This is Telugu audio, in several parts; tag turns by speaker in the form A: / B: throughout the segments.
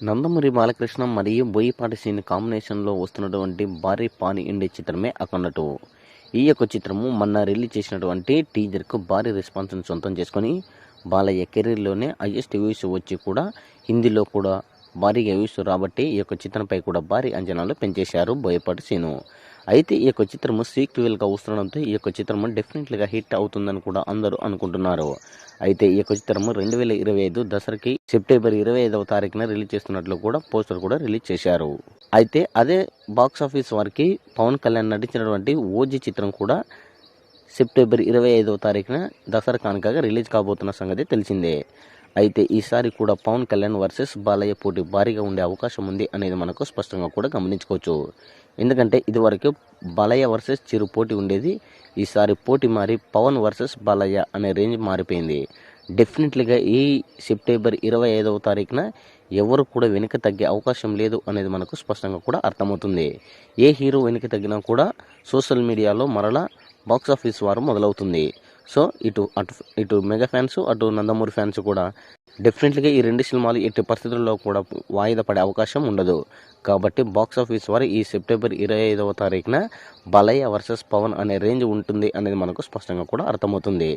A: నందమూరి బాలకృష్ణ మరియు బోయిపాటి సీన్ కాంబినేషన్లో వస్తున్నటువంటి భారీ పాని ఇండి చిత్రమే అఖండ ఈ యొక్క చిత్రము మొన్న రిలీజ్ చేసినటువంటి టీజర్కు భారీ రెస్పాన్స్ని సొంతం చేసుకొని బాలయ్య కెరీర్లోనే హైయెస్ట్ వ్యూస్ వచ్చి కూడా హిందీలో కూడా భారీగా వ్యూస్ రాబట్టి ఈ యొక్క చిత్రంపై కూడా భారీ అంచనాలు పెంచేశారు బోయపాటి సీను. అయితే ఈ యొక్క చిత్రము సీక్వెల్గా వస్తుండడంతో ఈ యొక్క చిత్రము డెఫినెట్లీగా హిట్ అవుతుందని కూడా అందరూ అనుకుంటున్నారు. అయితే ఈ యొక్క చిత్రము రెండు వేల ఇరవై ఐదు దసరాకి సెప్టెంబర్ ఇరవై ఐదవ తారీఖున రిలీజ్ చేస్తున్నట్లు కూడా పోస్టర్ కూడా రిలీజ్ చేశారు. అయితే అదే బాక్స్ ఆఫీస్ వారికి పవన్ కళ్యాణ్ నటించినటువంటి ఓజీ చిత్రం కూడా సెప్టెంబర్ ఇరవై ఐదవ తారీఖున దసరా కానుకగా రిలీజ్ కాబోతున్న సంగతి తెలిసిందే. అయితే ఈసారి కూడా పవన్ కళ్యాణ్ వర్సెస్ బాలయ్య పోటీ భారీగా ఉండే అవకాశం ఉంది అనేది మనకు స్పష్టంగా కూడా గమనించుకోవచ్చు. ఎందుకంటే ఇదివరకు బాలయ్య వర్సెస్ చిరు పోటీ ఉండేది. ఈసారి పోటీ మారి పవన్ వర్సెస్ బాలయ్య అనే రేంజ్ మారిపోయింది. డెఫినెట్లీగా ఈ సెప్టెంబర్ ఇరవై ఐదవ తారీఖున ఎవరు కూడా వెనుక తగ్గే అవకాశం లేదు అనేది మనకు స్పష్టంగా కూడా అర్థమవుతుంది. ఏ హీరో వెనుక తగ్గినా కూడా సోషల్ మీడియాలో మరలా బాక్స్ ఆఫీస్ వారం మొదలవుతుంది. సో ఇటు అటు ఇటు మెగా ఫ్యాన్స్ అటు నందమూరి ఫ్యాన్స్ కూడా డెఫినెట్లీగా ఈ రెండు సినిమాలు ఎట్టి పరిస్థితుల్లో కూడా వాయిదా పడే అవకాశం ఉండదు. కాబట్టి బాక్స్ ఆఫీస్ వారు ఈ సెప్టెంబర్ ఇరవై ఐదవ తారీఖున బలయ్య వర్సెస్ పవన్ అనే రేంజ్ ఉంటుంది అనేది మనకు స్పష్టంగా కూడా అర్థమవుతుంది.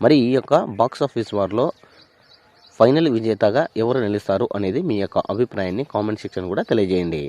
A: మరి ఈ యొక్క బాక్స్ ఆఫీస్ వారిలో ఫైనల్ విజేతగా ఎవరు నిలుస్తారు అనేది మీ యొక్క అభిప్రాయాన్ని కామెంట్ సెక్షన్ కూడా తెలియజేయండి.